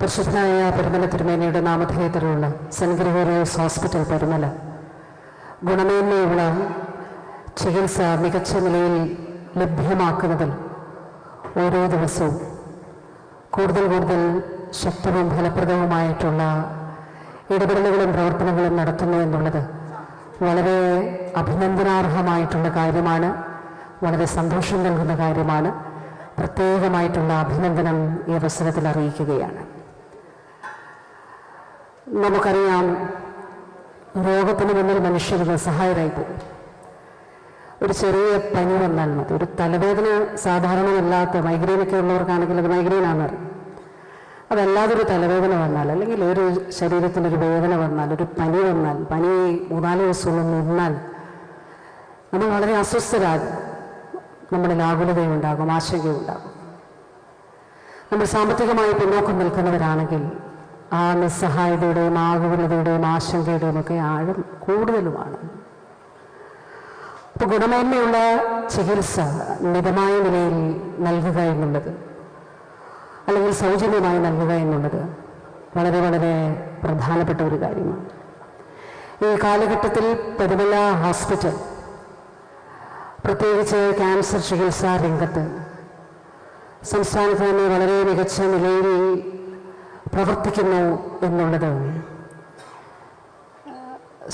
പരിശുദ്ധനായ പെരുമല തിരുമേനയുടെ നാമധേയത്തിലുള്ള സെന്റ് ഗ്രിഗോറിയസ് ഹോസ്പിറ്റൽ പെരുമല. ഗുണമേന്മയുള്ള ചികിത്സ മികച്ച നിലയിൽ ലഭ്യമാക്കുന്നതിൽ ഓരോ ദിവസവും കൂടുതൽ കൂടുതൽ ശക്തവും ഫലപ്രദവുമായിട്ടുള്ള ഇടപെടലുകളും പ്രവർത്തനങ്ങളും നടത്തുന്നു എന്നുള്ളത് വളരെ അഭിനന്ദനാർഹമായിട്ടുള്ള കാര്യമാണ്. വളരെ സന്തോഷം നൽകുന്ന കാര്യമാണ്. പ്രത്യേകമായിട്ടുള്ള അഭിനന്ദനം ഈ അവസരത്തിൽ അറിയിക്കുകയാണ്. നമുക്കറിയാം രോഗത്തിന് മുന്നിൽ മനുഷ്യർ നിസ്സഹായരായി പോകും. ഒരു ചെറിയ പനി വന്നാൽ മതി. ഒരു തലവേദന സാധാരണമല്ലാത്ത മൈഗ്രെയിനൊക്കെ ഉള്ളവർക്കാണെങ്കിൽ അത് മൈഗ്രെയിനാണ് അതല്ലാതെ ഒരു തലവേദന വന്നാൽ അല്ലെങ്കിൽ ഒരു ശരീരത്തിനൊരു വേദന വന്നാൽ ഒരു പനി വന്നാൽ പനി മൂന്നാൽ ദിവസമൊന്നും നിന്നാൽ നമ്മൾ വളരെ അസ്വസ്ഥരാകും. നമ്മളിൽ ആകുലതയുണ്ടാകും ആശങ്കയുണ്ടാകും. നമ്മൾ സാമ്പത്തികമായി പിന്നോക്കം നിൽക്കുന്നവരാണെങ്കിൽ ആ നിസ്സഹായതയുടെയും ആകുലതയുടെയും ആശങ്കയുടെയും ഒക്കെ ആഴം കൂടുതലുമാണ്. അപ്പോൾ ഗുണമേന്മയുള്ള ചികിത്സ മിതമായ നിലയിൽ നൽകുക എന്നുള്ളത് അല്ലെങ്കിൽ സൗജന്യമായി നൽകുക എന്നുള്ളത് വളരെ വളരെ പ്രധാനപ്പെട്ട ഒരു കാര്യമാണ്. ഈ കാലഘട്ടത്തിൽ പെരുമല ഹോസ്പിറ്റൽ പ്രത്യേകിച്ച് ക്യാൻസർ ചികിത്സാ രംഗത്ത് സംസ്ഥാനത്ത് തന്നെ വളരെ മികച്ച നിലയിൽ പ്രവർത്തിക്കുന്നു എന്നുള്ളത്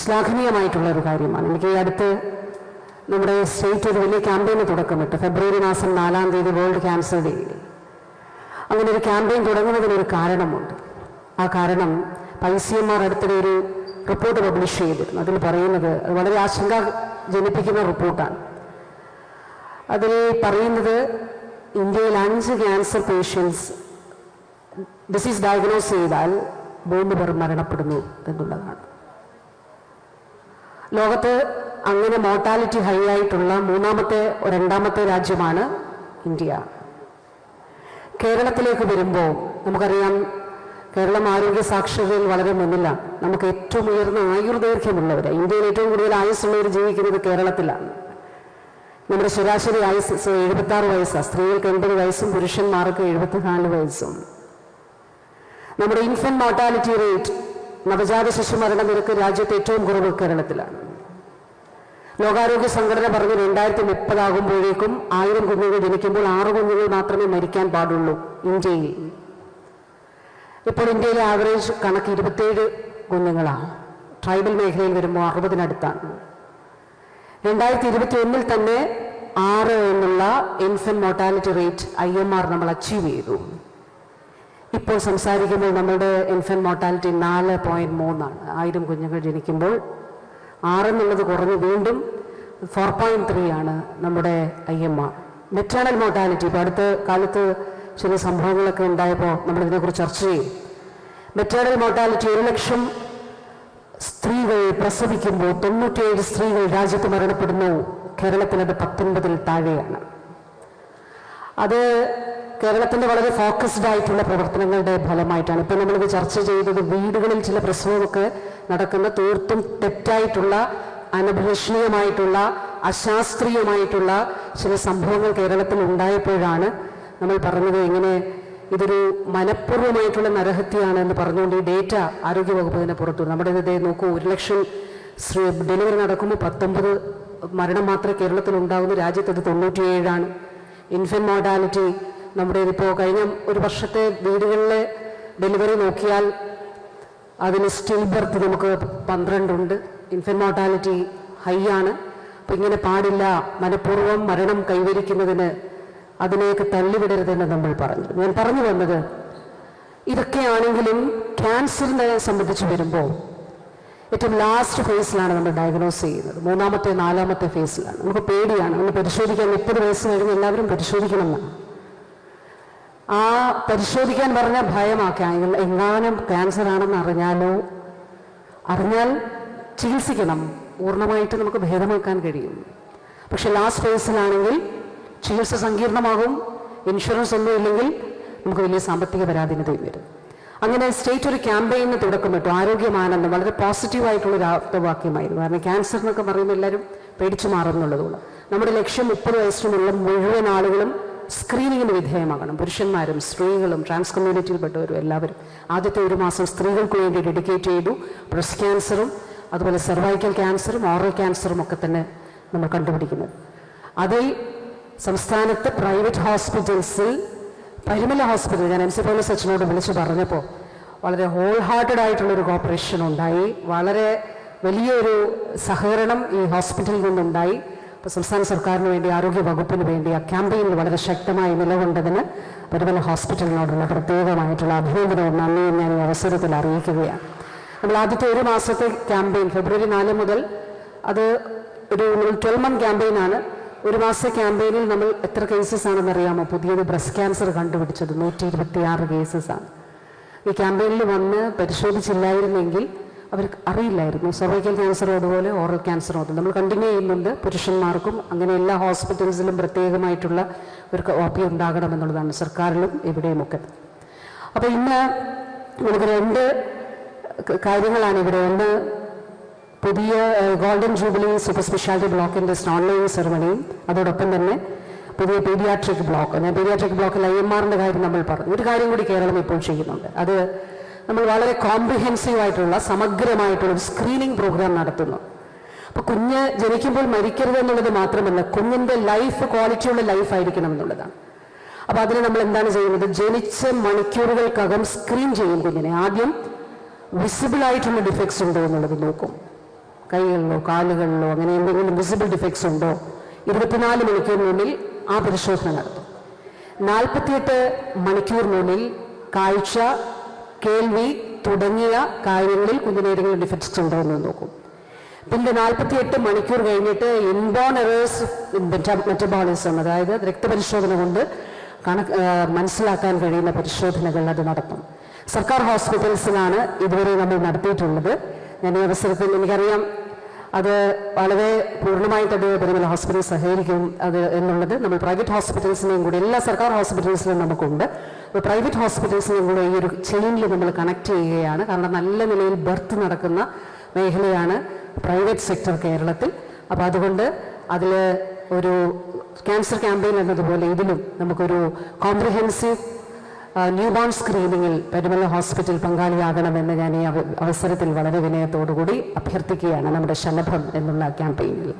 ശ്ലാഘനീയമായിട്ടുള്ള ഒരു കാര്യമാണ്. എനിക്ക് ഈ അടുത്ത് നമ്മുടെ സ്റ്റേറ്റ് ഒരു വലിയ ക്യാമ്പയിന് തുടക്കമിട്ട്. ഫെബ്രുവരി മാസം നാലാം തീയതി വേൾഡ് ക്യാൻസർ ഡേയിൽ അങ്ങനെ ഒരു ക്യാമ്പയിൻ തുടങ്ങുന്നതിനൊരു കാരണമുണ്ട്. ആ കാരണം പൈസിയന്മാർ അടുത്തിടെ ഒരു റിപ്പോർട്ട് പബ്ലിഷ് ചെയ്തിരുന്നു. അതിൽ പറയുന്നത് അത് വളരെ ആശങ്ക ജനിപ്പിക്കുന്ന റിപ്പോർട്ടാണ്. അതിൽ പറയുന്നത് ഇന്ത്യയിൽ അഞ്ച് ക്യാൻസർ പേഷ്യൻസ് ഡിസീസ് ഡയഗ്നോസ് ചെയ്താൽ മൂന്ന് പേർ മരണപ്പെടുന്നു എന്നുള്ളതാണ്. ലോകത്ത് അങ്ങനെ മോർട്ടാലിറ്റി ഹൈ ആയിട്ടുള്ള മൂന്നാമത്തെ രണ്ടാമത്തെ രാജ്യമാണ് ഇന്ത്യ. കേരളത്തിലേക്ക് വരുമ്പോൾ നമുക്കറിയാം കേരളം ആരോഗ്യ സാക്ഷരതയിൽ വളരെ മുന്നിലാണ്. നമുക്ക് ഏറ്റവും ഉയർന്ന ആയുർദൈർഘ്യമുള്ളവർ ഇന്ത്യയിൽ ഏറ്റവും കൂടുതൽ ആയുസ്സുള്ളവർ ജീവിക്കുന്നത് കേരളത്തിലാണ്. നമ്മുടെ ശരാശരി ആയുസ് എഴുപത്തി ആറ് വയസ്സാണ് സ്ത്രീകൾക്ക് എൺപത് വയസ്സും പുരുഷന്മാർക്ക് എഴുപത്തിനാല് വയസ്സും. നമ്മുടെ ഇൻഫന്റ് മോർട്ടാലിറ്റി റേറ്റ് നവജാത ശിശു മരണ നിരക്ക് രാജ്യത്ത് ഏറ്റവും കുറവ് കേരളത്തിലാണ്. ലോകാരോഗ്യ സംഘടന പറഞ്ഞ് രണ്ടായിരത്തി മുപ്പതാകുമ്പോഴേക്കും ആയിരം കുഞ്ഞുങ്ങൾ ജനിക്കുമ്പോൾ ആറ് കുഞ്ഞുങ്ങൾ മാത്രമേ മരിക്കാൻ പാടുള്ളൂ ഇന്ത്യയിൽ. ഇപ്പോൾ ഇന്ത്യയിലെ ആവറേജ് കണക്ക് ഇരുപത്തേഴ് കുഞ്ഞുങ്ങളാണ്. ട്രൈബൽ മേഖലയിൽ വരുമ്പോൾ അറുപതിനടുത്താണ്. രണ്ടായിരത്തി ഇരുപത്തി ഒന്നിൽ തന്നെ ആറ് എന്നുള്ള infant mortality rate I M R നമ്മൾ അച്ചീവ് ചെയ്തു. ഇപ്പോൾ സംസാരിക്കുമ്പോൾ നമ്മുടെ ഇൻഫന്റ് മോർട്ടാലിറ്റി നാല് പോയിന്റ് മൂന്നാണ്. ആയിരം കുഞ്ഞുങ്ങൾ ജനിക്കുമ്പോൾ ആറെന്നുള്ളത് കുറഞ്ഞ് വീണ്ടും ഫോർ പോയിന്റ് ത്രീ ആണ് നമ്മുടെ I M R maternal mortality ഇപ്പോൾ അടുത്ത കാലത്ത് ചില സംഭവങ്ങളൊക്കെ ഉണ്ടായപ്പോൾ നമ്മളിതിനെക്കുറിച്ച് ചർച്ച ചെയ്യും. മെറ്റേണൽ മോർട്ടാലിറ്റി ഒരു ലക്ഷം സ്ത്രീകൾ പ്രസവിക്കുമ്പോൾ തൊണ്ണൂറ്റിയേഴ് സ്ത്രീകൾ രാജ്യത്ത് മരണപ്പെടുന്നു. കേരളത്തിലത് പത്തൊൻപതിൽ താഴെയാണ്. അത് കേരളത്തിന്റെ വളരെ ഫോക്കസ്ഡ് ആയിട്ടുള്ള പ്രവർത്തനങ്ങളുടെ ഫലമായിട്ടാണ്. ഇപ്പം നമ്മളിത് ചർച്ച ചെയ്തത് വീടുകളിൽ ചില പ്രസവമൊക്കെ നടക്കുന്ന തീർത്തും തെറ്റായിട്ടുള്ള അനഭിലഷണീയമായിട്ടുള്ള അശാസ്ത്രീയമായിട്ടുള്ള ചില സംഭവങ്ങൾ കേരളത്തിൽ ഉണ്ടായപ്പോഴാണ് നമ്മൾ പറഞ്ഞത് എങ്ങനെ ഇതൊരു മനഃപൂർവമായിട്ടുള്ള നരഹത്യയാണ് എന്ന് പറഞ്ഞുകൊണ്ട് ഈ ഡേറ്റ ആരോഗ്യവകുപ്പ് തന്നെ പുറത്തു നമ്മുടെ ഇതേ നോക്കൂ ഒരു ലക്ഷം ഡെലിവറി നടക്കുമ്പോൾ പത്തൊമ്പത് മരണം മാത്രമേ കേരളത്തിൽ ഉണ്ടാകുന്നു രാജ്യത്ത് അത് തൊണ്ണൂറ്റിയേഴാണ്. ഇൻഫൻ മോർട്ടാലിറ്റി നമ്മുടെ ഇതിപ്പോൾ കഴിഞ്ഞ ഒരു വർഷത്തെ വീടുകളിലെ ഡെലിവറി നോക്കിയാൽ അതിന് സ്റ്റിൽ ബർത്ത് നമുക്ക് പന്ത്രണ്ടുണ്ട്. ഇൻഫെൻ മോർട്ടാലിറ്റി ഹൈ ആണ്. അപ്പം ഇങ്ങനെ പാടില്ല. മനഃപൂർവം മരണം കൈവരിക്കുന്നതിന് അതിലേക്ക് തള്ളിവിടരുതെന്ന് നമ്മൾ പറഞ്ഞു. ഞാൻ പറഞ്ഞു വന്നത് ഇതൊക്കെയാണെങ്കിലും ക്യാൻസറിനെ സംബന്ധിച്ച് വരുമ്പോൾ ഏറ്റവും ലാസ്റ്റ് ഫേസിലാണ് നമ്മൾ ഡയഗ്നോസ് ചെയ്യുന്നത്. മൂന്നാമത്തെ നാലാമത്തെ ഫേസിലാണ് നമുക്ക് പേടിയാണ്. നമ്മൾ പരിശോധിക്കാൻ മുപ്പത് വയസ്സ് കഴിഞ്ഞ് എല്ലാവരും പരിശോധിക്കണം എന്നാണ്. ആ പരിശോധിക്കാൻ പറഞ്ഞ ഭയമാക്കാം എങ്ങാനും ക്യാൻസർ ആണെന്ന് അറിഞ്ഞാലോ? അറിഞ്ഞാൽ ചികിത്സിക്കണം. പൂർണമായിട്ട് നമുക്ക് ഭേദമാക്കാൻ കഴിയും. പക്ഷെ ലാസ്റ്റ് ഫേസിലാണെങ്കിൽ ചികിത്സ സങ്കീർണമാകും. ഇൻഷുറൻസ് ഒന്നും ഇല്ലെങ്കിൽ നമുക്ക് വലിയ സാമ്പത്തിക പരാധീനതയും വരും. അങ്ങനെ സ്റ്റേറ്റ് ഒരു ക്യാമ്പയിന് തുടക്കമിട്ടു ആരോഗ്യമാനന്ദം വളരെ പോസിറ്റീവ് ആയിട്ടുള്ള ഒരു ആപ്തവാക്യമായിരുന്നു കാരണം ക്യാൻസർ എന്നൊക്കെ പറയുമ്പോൾ എല്ലാവരും പേടിച്ചു മാറുന്നുള്ളതുകൊണ്ട് നമ്മുടെ ലക്ഷ്യം മുപ്പത് വയസ്സിനുമുള്ള മുഴുവൻ ആളുകളും സ്ക്രീനിങ്ങിന് വിധേയമാകണം. പുരുഷന്മാരും സ്ത്രീകളും ട്രാൻസ് കമ്മ്യൂണിറ്റിയിൽപ്പെട്ടവരും എല്ലാവരും ആദ്യത്തെ ഒരു മാസം സ്ത്രീകൾക്ക് വേണ്ടി ഡെഡിക്കേറ്റ് ചെയ്തു. ബ്രസ്റ്റ് ക്യാൻസറും അതുപോലെ സെർവൈക്കൽ ക്യാൻസറും ഓറൽ ക്യാൻസറും ഒക്കെ തന്നെ നമ്മൾ കണ്ടുപിടിക്കുന്നത് അതിൽ സംസ്ഥാനത്ത് പ്രൈവറ്റ് ഹോസ്പിറ്റൽസിൽ പരിമല ഹോസ്പിറ്റൽ ഞാൻ എം സി പോലീസ് അച്ഛനോട് വിളിച്ചു പറഞ്ഞപ്പോൾ വളരെ ഹോൾ ഹാർട്ടഡ് ആയിട്ടുള്ളൊരു കോപ്പറേഷൻ ഉണ്ടായി. വളരെ വലിയൊരു സഹകരണം ഈ ഹോസ്പിറ്റലിൽ നിന്നുണ്ടായി. അപ്പോൾ സംസ്ഥാന സർക്കാരിന് വേണ്ടി ആരോഗ്യ വകുപ്പിന് വേണ്ടി ആ ക്യാമ്പയിനിൽ വളരെ ശക്തമായി നിലകൊണ്ടതിന് പരിമല ഹോസ്പിറ്റലിനോടുള്ള പ്രത്യേകമായിട്ടുള്ള അഭിനന്ദനവും നന്ദിയും ഞാൻ ഈ അവസരത്തിൽ അറിയിക്കുകയാണ്. നമ്മൾ ആദ്യത്തെ ഒരു മാസത്തെ ക്യാമ്പയിൻ ഫെബ്രുവരി നാല് മുതൽ അത് ഒരു ട്വൽവ് മന്ത് ക്യാമ്പയിനാണ് ഒരു മാസത്തെ ക്യാമ്പയിനിൽ നമ്മൾ എത്ര കേസസ് ആണെന്ന് അറിയാമോ? പുതിയത് ബ്രസ്റ്റ് ക്യാൻസർ കണ്ടുപിടിച്ചത് നൂറ്റി ഇരുപത്തിയാറ് കേസസ് ആണ്. ഈ ക്യാമ്പയിനിൽ വന്ന് പരിശോധിച്ചില്ലായിരുന്നെങ്കിൽ അവർക്ക് അറിയില്ലായിരുന്നു. സർവൈക്കൽ ക്യാൻസറും അതുപോലെ ഓറൽ ക്യാൻസറും അതും. നമ്മൾ കണ്ടിന്യൂ ചെയ്യുന്നുണ്ട്. പുരുഷന്മാർക്കും അങ്ങനെ എല്ലാ ഹോസ്പിറ്റൽസിലും പ്രത്യേകമായിട്ടുള്ള ഒരു കോപ്പി ഉണ്ടാകണമെന്നുള്ളതാണ് സർക്കാരിലും ഇവിടെയുമൊക്കെ. അപ്പോൾ ഇന്ന് നമുക്ക് രണ്ട് കാര്യങ്ങളാണ് ഇവിടെ. ഒന്ന് പുതിയ ഗോൾഡൻ ജൂബിലി സൂപ്പർ സ്പെഷ്യാലിറ്റി ബ്ലോക്കിന്റെ ഓൺലൈൻ സെറമണിയും അതോടൊപ്പം തന്നെ പുതിയ പീഡിയാട്രിക് ബ്ലോക്ക് പീഡിയാട്രിക് ബ്ലോക്കിൽ ഐ എം ആറിന്റെ കാര്യം നമ്മൾ പറഞ്ഞു. ഒരു കാര്യം കൂടി കേരളം ഇപ്പോൾ ചെയ്യുന്നുണ്ട്. അത് നമ്മൾ വളരെ കോംപ്രിഹെൻസീവ് ആയിട്ടുള്ള സമഗ്രമായിട്ടുള്ള ഒരു സ്ക്രീനിങ് പ്രോഗ്രാം നടത്തുന്നു. അപ്പൊ കുഞ്ഞ് ജനിക്കുമ്പോൾ മരിക്കരുത് എന്നുള്ളത് മാത്രമല്ല കുഞ്ഞിന്റെ ലൈഫ് ക്വാളിറ്റിയുള്ള ലൈഫ് ആയിരിക്കണം എന്നുള്ളതാണ്. അപ്പൊ അതിന് നമ്മൾ എന്താണ് ചെയ്യുന്നത്? ജനിച്ച മണിക്കൂറുകൾക്കകം സ്ക്രീൻ ചെയ്യും കുഞ്ഞിനെ. ആദ്യം വിസിബിൾ ആയിട്ടുള്ള ഡിഫക്ട്സ് ഉണ്ടോ എന്നുള്ളത് നോക്കും. കൈകളിലോ കാലുകളിലോ അങ്ങനെ എന്തെങ്കിലും വിസിബിൾ ഡിഫക്ട്സ് ഉണ്ടോ? ഇരുപത്തിനാല് മണിക്കൂറിനുള്ളിൽ ആ പരിശോധന നടത്തും. നാൽപ്പത്തിയെട്ട് മണിക്കൂറിനുള്ളിൽ കാഴ്ച കേൾവി തുടങ്ങിയ കാര്യങ്ങളിൽ കുഞ്ഞിന് ഏതെങ്കിലും ഡിഫക്ട്സ് ഉണ്ടോ എന്ന് നോക്കും. പിന്നെ നാൽപ്പത്തി എട്ട് മണിക്കൂർ കഴിഞ്ഞിട്ട് ഇൻബോൺ എറേഴ്സ് മെറ്റബോളിസം അതായത് രക്തപരിശോധന കൊണ്ട് കണക്ക് മനസ്സിലാക്കാൻ കഴിയുന്ന പരിശോധനകൾ അത് നടത്തും. സർക്കാർ ഹോസ്പിറ്റൽസിലാണ് ഇതുവരെ നമ്മൾ നടത്തിയിട്ടുള്ളത്. ഞാൻ ഈ അവസരത്തിൽ എനിക്കറിയാം അത് വളരെ പൂർണമായിട്ട് അത് പരിമല ഹോസ്പിറ്റൽ സഹകരിക്കും. അത് എന്നുള്ളത് നമ്മൾ പ്രൈവറ്റ് ഹോസ്പിറ്റൽസിനെയും കൂടി എല്ലാ സർക്കാർ ഹോസ്പിറ്റൽസിലും നമുക്കുണ്ട്. പ്രൈവറ്റ് ഹോസ്പിറ്റൽസിനെയും കൂടെ ഈ ഒരു ചെയിനിൽ നമ്മൾ കണക്ട് ചെയ്യുകയാണ്. കാരണം നല്ല നിലയിൽ ബർത്ത് നടക്കുന്ന മേഖലയാണ് പ്രൈവറ്റ് സെക്ടർ കേരളത്തിൽ. അപ്പോൾ അതുകൊണ്ട് അതിൽ ഒരു ക്യാൻസർ ക്യാമ്പയിൻ എന്നതുപോലെ ഇതിലും നമുക്കൊരു കോംപ്രിഹെൻസീവ് ന്യൂ ബോൺ സ്ക്രീനിങ്ങിൽ പെരുമല ഹോസ്പിറ്റൽ പങ്കാളിയാകണമെന്ന് ഞാൻ ഈ അവസരത്തിൽ വളരെ വിനയത്തോടുകൂടി അഭ്യർത്ഥിക്കുകയാണ് നമ്മുടെ ശലഭം എന്നുള്ള ക്യാമ്പയിനിൽ.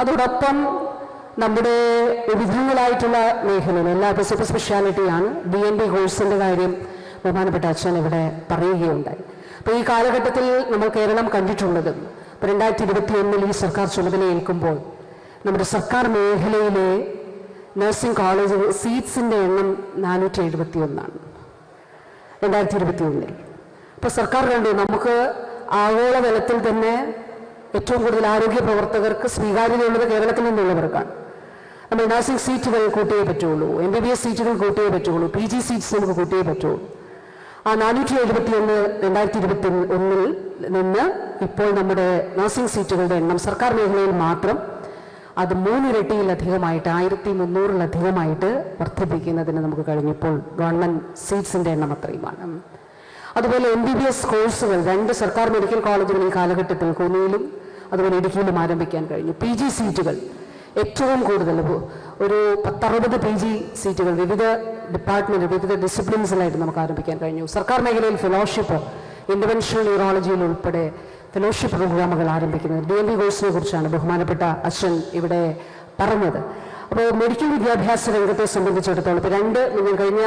അതോടൊപ്പം നമ്മുടെ വിവിധങ്ങളായിട്ടുള്ള മേഖലയിൽ എല്ലാ സൂപ്പർ സ്പെഷ്യാലിറ്റിയാണ് ബി എൻ ഡി കോഴ്സിന്റെ കാര്യം ബഹുമാനപ്പെട്ട അച്ഛൻ ഇവിടെ പറയുകയുണ്ടായി. അപ്പോൾ ഈ കാലഘട്ടത്തിൽ നമ്മൾ കേരളം കണ്ടിട്ടുള്ളത് രണ്ടായിരത്തി ഇരുപത്തി ഒന്നിൽ ഈ സർക്കാർ ചുമതലയേൽക്കുമ്പോൾ നമ്മുടെ സർക്കാർ മേഖലയിലെ നഴ്സിംഗ് കോളേജ് സീറ്റ്സിന്റെ എണ്ണം നാനൂറ്റി എഴുപത്തി ഒന്നാണ് രണ്ടായിരത്തി ഇരുപത്തി ഒന്നിൽ അപ്പോൾ സർക്കാർ കണ്ടു നമുക്ക് ആഗോള തലത്തിൽ തന്നെ ഏറ്റവും കൂടുതൽ ആരോഗ്യ പ്രവർത്തകർക്ക് സ്വീകാര്യതയുള്ളത് കേരളത്തിൽ നിന്നുള്ളവർക്കാണ് നമ്മൾ നഴ്സിംഗ് സീറ്റുകൾ കൂട്ടിയേ പറ്റുള്ളൂ എം ബി ബി എസ് സീറ്റുകൾ കൂട്ടിയേ പറ്റുള്ളൂ പി ജി സീറ്റ്സ് നമുക്ക് കൂട്ടിയേ പറ്റുള്ളൂ. ആ നാനൂറ്റി എഴുപത്തി ഒന്ന് രണ്ടായിരത്തി ഇരുപത്തി ഒന്നിൽ നിന്ന് ഇപ്പോൾ നമ്മുടെ നഴ്സിംഗ് സീറ്റുകളുടെ എണ്ണം സർക്കാർ മേഖലയിൽ മാത്രം അത് മൂന്നിരട്ടിയിലധികമായിട്ട് ആയിരത്തി മുന്നൂറിലധികമായിട്ട് വർദ്ധിപ്പിക്കുന്നതിന് നമുക്ക് കഴിഞ്ഞപ്പോൾ ഗവൺമെന്റ് സീറ്റ്സിന്റെ എണ്ണം അത്രയുമാണ്. അതുപോലെ എം ബി ബി എസ് കോഴ്സുകൾ രണ്ട് സർക്കാർ മെഡിക്കൽ കോളേജുകൾ ഈ കാലഘട്ടത്തിൽ കോന്നിയിലും അതുപോലെ ഇടുക്കിയിലും ആരംഭിക്കാൻ കഴിഞ്ഞു. പി ജി സീറ്റുകൾ ഏറ്റവും കൂടുതൽ ഒരു പത്തറുപത് പി ജി സീറ്റുകൾ വിവിധ ഡിപ്പാർട്ട്മെന്റ് വിവിധ ഡിസിപ്ലിൻസിലായിട്ട് നമുക്ക് ആരംഭിക്കാൻ കഴിഞ്ഞു. സർക്കാർ മേഖലയിൽ ഫെലോഷിപ്പ് ഇന്റർവെൻഷണൽ ന്യൂറോളജിയിൽ ഉൾപ്പെടെ ഫെലോഷിപ്പ് പ്രോഗ്രാമുകൾ ആരംഭിക്കുന്നത്. ഡി എം ബി കോഴ്സിനെ കുറിച്ചാണ് ബഹുമാനപ്പെട്ട അച്ഛൻ ഇവിടെ പറഞ്ഞത്. അപ്പോൾ മെഡിക്കൽ വിദ്യാഭ്യാസ രംഗത്തെ സംബന്ധിച്ചിടത്തോളം ഇപ്പോൾ രണ്ട് നിങ്ങൾ കഴിഞ്ഞ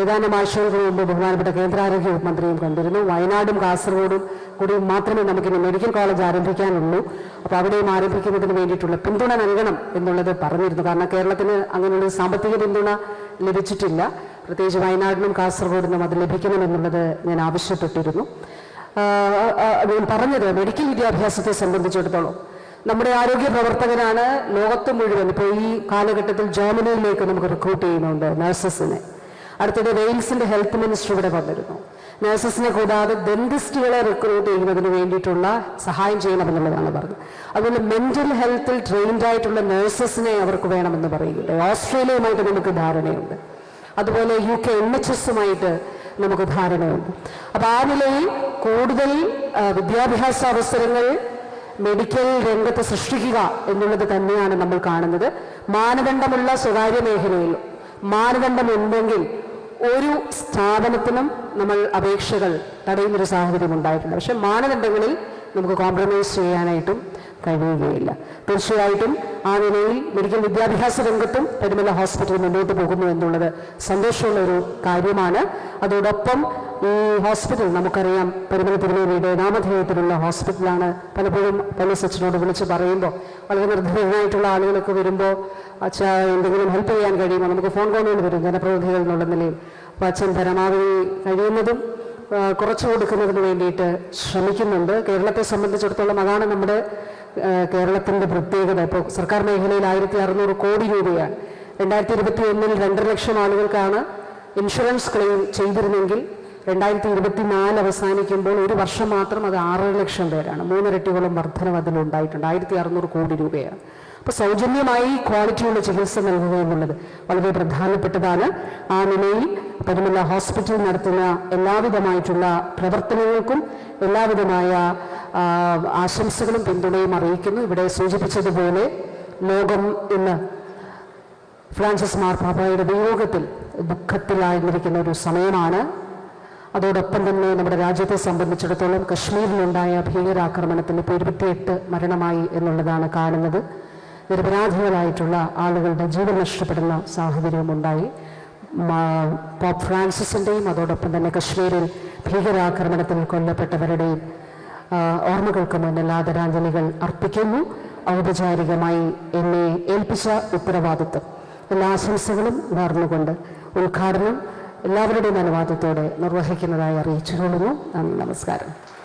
ഏതാനും ആഴ്ചകൾക്ക് മുമ്പ് ബഹുമാനപ്പെട്ട കേന്ദ്ര ആരോഗ്യ മന്ത്രിയും കണ്ടിരുന്നു. വയനാടും കാസർഗോഡും കൂടി മാത്രമേ നമുക്കിനി മെഡിക്കൽ കോളേജ് ആരംഭിക്കാനുള്ളൂ. അപ്പോൾ അവിടെയും ആരംഭിക്കുന്നതിന് വേണ്ടിയിട്ടുള്ള പിന്തുണ നൽകണം എന്നുള്ളത് പറഞ്ഞിരുന്നു. കാരണം കേരളത്തിന് അങ്ങനെയുള്ള സാമ്പത്തിക പിന്തുണ ലഭിച്ചിട്ടില്ല. പ്രത്യേകിച്ച് വയനാടിനും കാസർഗോഡിനും അത് ലഭിക്കണമെന്നുള്ളത് ഞാൻ ആവശ്യപ്പെട്ടിരുന്നു. പറഞ്ഞത് മെഡിക്കൽ വിദ്യാഭ്യാസത്തെ സംബന്ധിച്ചിടത്തോളം. നമ്മുടെ ആരോഗ്യ പ്രവർത്തകരാണ് ലോകത്ത് മുഴുവൻ. ഇപ്പോൾ ഈ കാലഘട്ടത്തിൽ ജർമ്മനിയിലേക്ക് നമുക്ക് റിക്രൂട്ട് ചെയ്യുന്നുണ്ട് നഴ്സസിനെ അടുത്തിടെ വെയിൽസിന്റെ ഹെൽത്ത് മിനിസ്റ്റർ ഇവിടെ വന്നിരുന്നു. നഴ്സസിനെ കൂടാതെ ഡെന്റിസ്റ്റുകളെ റിക്രൂട്ട് ചെയ്യുന്നതിന് വേണ്ടിയിട്ടുള്ള സഹായം ചെയ്യണമെന്നുള്ളതാണ് പറഞ്ഞത്. അതുപോലെ മെന്റൽ ഹെൽത്തിൽ ട്രെയിൻഡ് ആയിട്ടുള്ള നഴ്സസിനെ അവർക്ക് വേണമെന്ന് പറയുന്നുണ്ട്. ഓസ്ട്രേലിയയുമായിട്ട് നമുക്ക് ധാരണയുണ്ട്. അതുപോലെ യു കെ എൻ എച്ച് എസുമായിട്ട് നമുക്ക് ധാരണയുണ്ട്. അപ്പൊ ആ നിലയിൽ കൂടുതൽ വിദ്യാഭ്യാസ അവസരങ്ങൾ മെഡിക്കൽ രംഗത്ത് സൃഷ്ടിക്കുക എന്നുള്ളത് തന്നെയാണ് നമ്മൾ കാണുന്നത്. മാനദണ്ഡമുള്ള സ്വകാര്യ മേഖലയിൽ മാനദണ്ഡമുണ്ടെങ്കിൽ ഒരു സ്ഥാപനത്തിനും നമ്മൾ അപേക്ഷകൾ തടയുന്നൊരു സാഹചര്യം ഉണ്ടായിട്ടുണ്ട്. പക്ഷെ മാനദണ്ഡങ്ങളിൽ നമുക്ക് കോംപ്രമൈസ് ചെയ്യാനായിട്ടും കഴിയുകയില്ല. തീർച്ചയായിട്ടും ആ നിലയിൽ മെഡിക്കൽ വിദ്യാഭ്യാസ രംഗത്തും പെരുമല ഹോസ്പിറ്റൽ മുന്നോട്ട് പോകുന്നു എന്നുള്ളത് സന്തോഷമുള്ള ഒരു കാര്യമാണ്. അതോടൊപ്പം ഈ ഹോസ്പിറ്റൽ നമുക്കറിയാം പെരുമല തിരുവേലിയുടെ നാമധേയത്തിലുള്ള ഹോസ്പിറ്റലാണ് പലപ്പോഴും പല സച്ചിനോട് വിളിച്ച് പറയുമ്പോൾ വളരെ നിർദ്ധനായിട്ടുള്ള ആളുകളൊക്കെ വരുമ്പോൾ അച്ഛ എന്തെങ്കിലും ഹെൽപ്പ് ചെയ്യാൻ കഴിയുമോ? നമുക്ക് ഫോൺ കോളുകൾ വരും ജനപ്രതിനിധികൾ എന്നുള്ള നിലയിൽ. അപ്പോൾ അച്ഛൻ പരമാവധി കഴിയുന്നതും കുറച്ചു കൊടുക്കുന്നതിന് വേണ്ടിയിട്ട് ശ്രമിക്കുന്നുണ്ട്. കേരളത്തെ സംബന്ധിച്ചിടത്തോളം അതാണ് നമ്മുടെ കേരളത്തിന്റെ പ്രത്യേകത. ഇപ്പോൾ സർക്കാർ മേഖലയിൽ ആയിരത്തി അറുന്നൂറ് കോടി രൂപയാണ് രണ്ടായിരത്തി ഇരുപത്തി ഒന്നിൽ രണ്ടര ലക്ഷം ആളുകൾക്കാണ് ഇൻഷുറൻസ് ക്ലെയിം ചെയ്തിരുന്നെങ്കിൽ രണ്ടായിരത്തി ഇരുപത്തി നാല് അവസാനിക്കുമ്പോൾ ഒരു വർഷം മാത്രം അത് ആറര ലക്ഷം പേരാണ്. മൂന്നിരട്ടിയോളം വർധനം അതിലുണ്ടായിട്ടുണ്ട്. ആയിരത്തി അറുന്നൂറ് കോടി രൂപയാണ് അപ്പോൾ സൗജന്യമായി ക്വാളിറ്റിയുള്ള ചികിത്സ നൽകുക എന്നുള്ളത് വളരെ പ്രധാനപ്പെട്ടതാണ്. ആ നിലയിൽ പരുമല ഹോസ്പിറ്റൽ നടത്തുന്ന എല്ലാവിധമായിട്ടുള്ള പ്രവർത്തനങ്ങൾക്കും എല്ലാവിധമായ ആശംസകളും പിന്തുണയും അറിയിക്കുന്നു. ഇവിടെ സൂചിപ്പിച്ചതുപോലെ ലോകം ഇന്ന് ഫ്രാൻസിസ് മാർപ്പാപ്പയുടെ വിയോഗത്തിൽ ദുഃഖത്തിലായിരുന്നിരിക്കുന്ന ഒരു സമയമാണ്. അതോടൊപ്പം തന്നെ നമ്മുടെ രാജ്യത്തെ സംബന്ധിച്ചിടത്തോളം കശ്മീരിലുണ്ടായ ഭീകരാക്രമണത്തിൽ ഇപ്പോൾ ഇരുപത്തിയെട്ട് മരണമായി എന്നുള്ളതാണ് കാണുന്നത്. നിരപരാധികളായിട്ടുള്ള ആളുകളുടെ ജീവൻ നഷ്ടപ്പെടുന്ന സാഹചര്യമുണ്ടായി മാ- പോപ്പ് ഫ്രാൻസിസിന്റെയും അതോടൊപ്പം തന്നെ കശ്മീരിൽ ഭീകരാക്രമണത്തിൽ കൊല്ലപ്പെട്ടവരുടെയും ഓർമ്മകൾക്ക് മുന്നിൽ ആദരാഞ്ജലികൾ അർപ്പിക്കുന്നു. ഔപചാരികമായി എന്നെ ഏൽപ്പിച്ച ഉത്തരവാദിത്വം. എല്ലാ ആശംസകളും നേർന്നുകൊണ്ട് ഉദ്ഘാടനം എല്ലാവരുടെയും അനുവാദത്തോടെ നിർവഹിക്കുന്നതായി അറിയിച്ചു കൊള്ളുന്നു നന്ദി നമസ്കാരം.